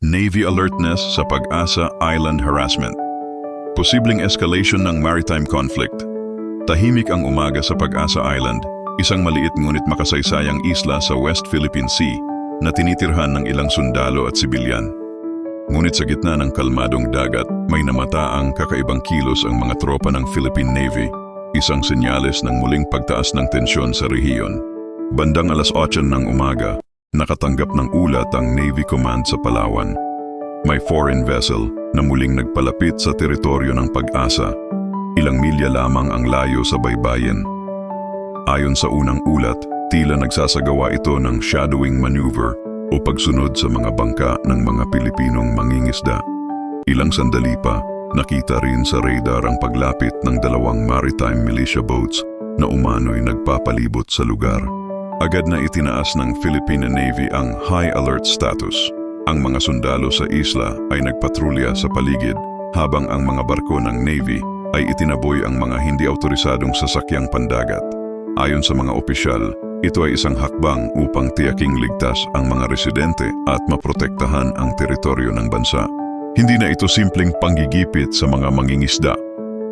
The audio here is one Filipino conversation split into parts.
Navy alertness sa Pag-asa Island harassment. Posibleng escalation ng maritime conflict. Tahimik ang umaga sa Pag-asa Island, isang maliit ngunit makasaysayang isla sa West Philippine Sea na tinitirhan ng ilang sundalo at sibilyan. Ngunit sa gitna ng kalmadong dagat, may namataang kakaibang kilos ang mga tropa ng Philippine Navy, isang senyales ng muling pagtaas ng tensyon sa rehiyon. Bandang alas 8 ng umaga, nakatanggap ng ulat ang Navy Command sa Palawan. May foreign vessel na muling nagpalapit sa teritoryo ng pag-asa. Ilang milya lamang ang layo sa baybayin. Ayon sa unang ulat, tila nagsasagawa ito ng shadowing maneuver o pagsunod sa mga bangka ng mga Pilipinong mangingisda. Ilang sandali pa, nakita rin sa radar ang paglapit ng dalawang maritime militia boats na umano'y nagpapalibot sa lugar. Agad na itinaas ng Philippine Navy ang high alert status. Ang mga sundalo sa isla ay nagpatrolya sa paligid habang ang mga barko ng Navy ay itinaboy ang mga hindi autorisadong sasakyang pandagat. Ayon sa mga opisyal, ito ay isang hakbang upang tiyaking ligtas ang mga residente at maprotektahan ang teritoryo ng bansa. Hindi na ito simpleng panggigipit sa mga mangingisda.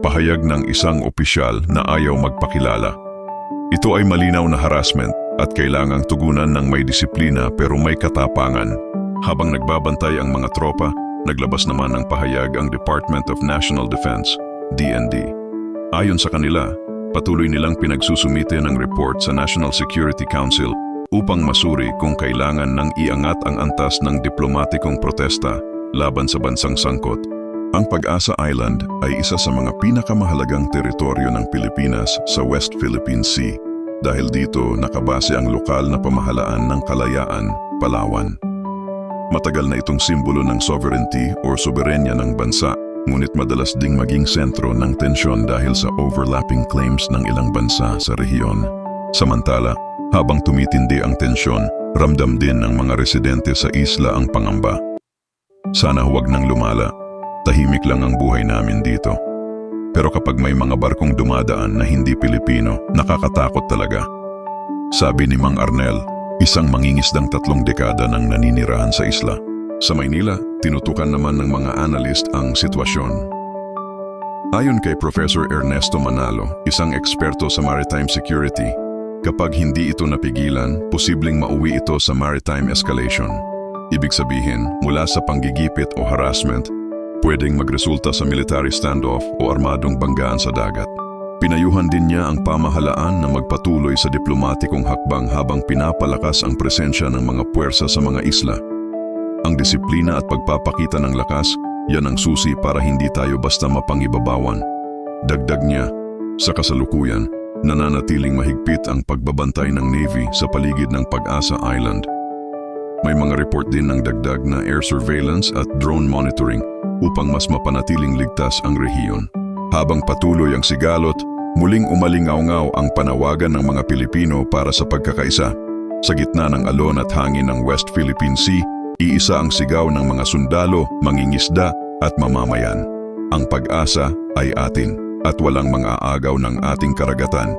Pahayag ng isang opisyal na ayaw magpakilala. Ito ay malinaw na harassment at kailangang tugunan ng may disiplina pero may katapangan. Habang nagbabantay ang mga tropa, naglabas naman ng pahayag ang Department of National Defense, DND. Ayon sa kanila, patuloy nilang pinagsusumite ng report sa National Security Council upang masuri kung kailangan ng iangat ang antas ng diplomatikong protesta laban sa bansang sangkot. Ang Pag-asa Island ay isa sa mga pinakamahalagang teritoryo ng Pilipinas sa West Philippine Sea dahil dito nakabase ang lokal na pamahalaan ng Kalayaan, Palawan. Matagal na itong simbolo ng sovereignty or soberenya ng bansa, ngunit madalas ding maging sentro ng tensyon dahil sa overlapping claims ng ilang bansa sa rehiyon. Samantala, habang tumitindi ang tensyon, ramdam din ng mga residente sa isla ang pangamba. Sana huwag nang lumala, tahimik lang ang buhay namin dito. Pero kapag may mga barkong dumadaan na hindi Pilipino, nakakatakot talaga. Sabi ni Mang Arnel, isang mangingisdang tatlong dekada nang naninirahan sa isla. Sa Maynila, tinutukan naman ng mga analyst ang sitwasyon. Ayon kay Professor Ernesto Manalo, isang eksperto sa maritime security, kapag hindi ito napigilan, posibleng mauwi ito sa maritime escalation. Ibig sabihin, mula sa panggigipit o harassment, pwedeng magresulta sa military standoff o armadong banggaan sa dagat. Pinayuhan din niya ang pamahalaan na magpatuloy sa diplomatikong hakbang habang pinapalakas ang presensya ng mga puwersa sa mga isla. Ang disiplina at pagpapakita ng lakas, yan ang susi para hindi tayo basta mapangibabawan. Dagdag niya, sa kasalukuyan, nananatiling mahigpit ang pagbabantay ng Navy sa paligid ng Pag-asa Island. May mga report din ng dagdag na air surveillance at drone monitoring upang mas mapanatiling ligtas ang rehiyon. Habang patuloy ang sigalot, muling umalingaw-ngaw ang panawagan ng mga Pilipino para sa pagkakaisa. Sa gitna ng alon at hangin ng West Philippine Sea, iisa ang sigaw ng mga sundalo, mangingisda at mamamayan. Ang pag-asa ay atin at walang mga aagaw ng ating karagatan